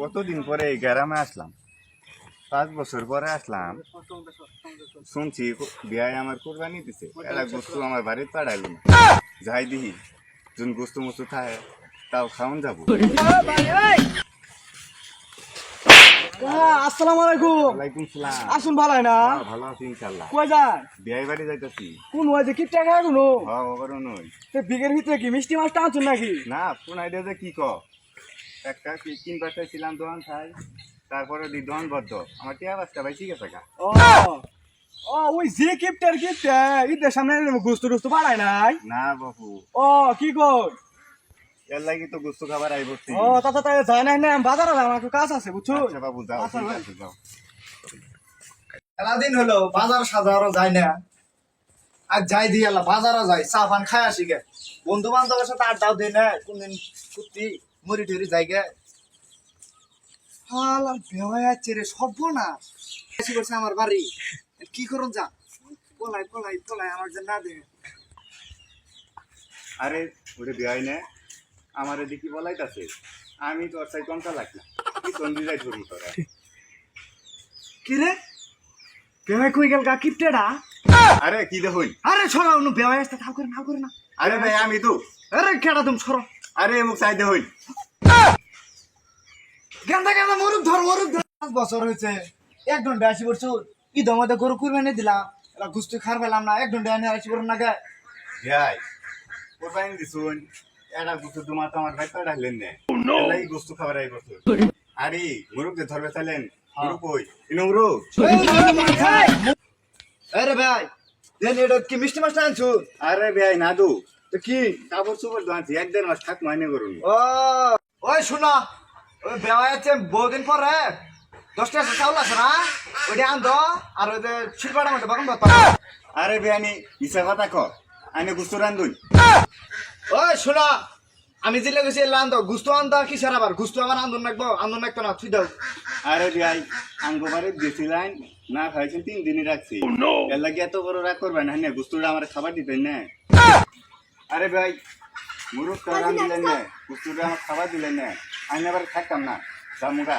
কতদিন পরে এই গ্রামে আসলাম? পাঁচ বছর পরে আসলাম। শুনছি বিয়ায় আমার কোরবানি দিছে। এরা গোস্তু আমার বাড়িতে পাঠাইল না। যাই দিহি যোন গোস্তু মস্তু থাকে তাও খাওয়ান যাব। আসসালামু আলাইকুম। ওয়ালাইকুম সালাম। আসুন ভালাই না? হ্যাঁ, ভালো আছি ইনশাল্লাহ কই যান? বিয়াই বাড়ি যাইতাছি। কোন যে কি টাকা হ্যাঁ নই সে বিঘের ভিতরে কি মিষ্টি মাছ টানছুন নাকি? না কোন আইডিয়া যে কি ক একটা কি কিনবার ছিলাম দোকান খাই তারপরে দি দোকান বদ্ধ আমার টিয়া বাচ্চা ভাই? ঠিক আছে কা ও ও ওই যে কিপটার কিপটা ঈদের সামনে গুস্তু টুস্তু বাড়ায় নাই? না বাবু ও কি কর? এর লাগি তো গোস্ত খাবার আই বসছি ও তাতে তাই যায় নাই না বাজারে যাও আমার কাজ আছে বুঝছ? আচ্ছা বাবু যাও আচ্ছা, যাও। দিন হলো বাজার সাজারও যায় না। আর যাই দিয়ে বাজারও যাই চা পান খাই আসি গে। বন্ধু বান্ধবের সাথে আড্ডাও দিই না কোনদিন কুত্তি মুড়ি টুরি হাল আর বেওয়াই আছে রে সব না এসে করছে আমার বাড়ি। কি করুন যা পলাই পলাই পলাই আমার যে না দে আরে ওরে বিয়াই নে আমার এদিকে বলাইতাছে? আমি তোর চাই কমটা লাগলাম কি তন্দি যাই তোরা। কি রে? বেওয়াই কই গেল গা কিপটেডা? আরে কি দেখুন? আরে ছড়াও নু বেওয়াই আসতে থাও করে নাও করে না আরে ভাই আমি তো। আরে কেডা তুমি ছড়ো আরে মুখ চাই দেখুন গেন্দা গেন্দা মরুক ধর মরুক ধর। পাঁচ বছর হয়েছে। এক ঘণ্টা আসি পড়ছো ঈদ মধ্যে গরু কুরবানি দিলাম এরা গুস্তি খার পেলাম না। এক ঘণ্টা এনে আসি পড়ুন না গে ভাই কোরবানি দিছুন। এটা গুস্তু তোমার তো আমার ভাই পাঠাইলেন নে। এর লাগি গোস্তু খাবার আই বসু আরে মুরুক যে ধরবে চাইলেন মুরুক কই? ইনো মুরুক। আরে ভাই দেন এটা কি মিষ্টি মাছটা আনছো? আরে ভাই না দু তো কি? কাপড় চোপড় দোয়ানছি এক দেড় মাস থাক মাইনে করুন। ও ওই শোনা ওই বেওয়া আছে বহুদিন পরে দশটা আছে চাউল আছে না? ওইটা আন দো আর ওই যে শিল্পাটা মধ্যে বাগান দো আরে বেয়ানি ইচ্ছা কথা ক আইনে গুস্তু রান্ধুন। ওই শোনা আমি যেলে গেছি এলে আনতো গুস্ত আনতো কি সারা আবার? গুস্ত আমার আন্দোলন রাখব আন্দোলন রাখতো না তুই দাও। আরে ভাই আঙ্গবারে দিয়েছিলেন না খাইছেন তিন দিনই রাখছি। এর লাগে এত বড় রাগ করবেন হ্যাঁ গুস্তুটা আমার খাবার দিতেন না। আরে ভাই মুরুখ তো আরাম দিলেন না গুস্তুটা আমার খাবার দিলেন না। আমি আবার থাকতাম না। জামুরা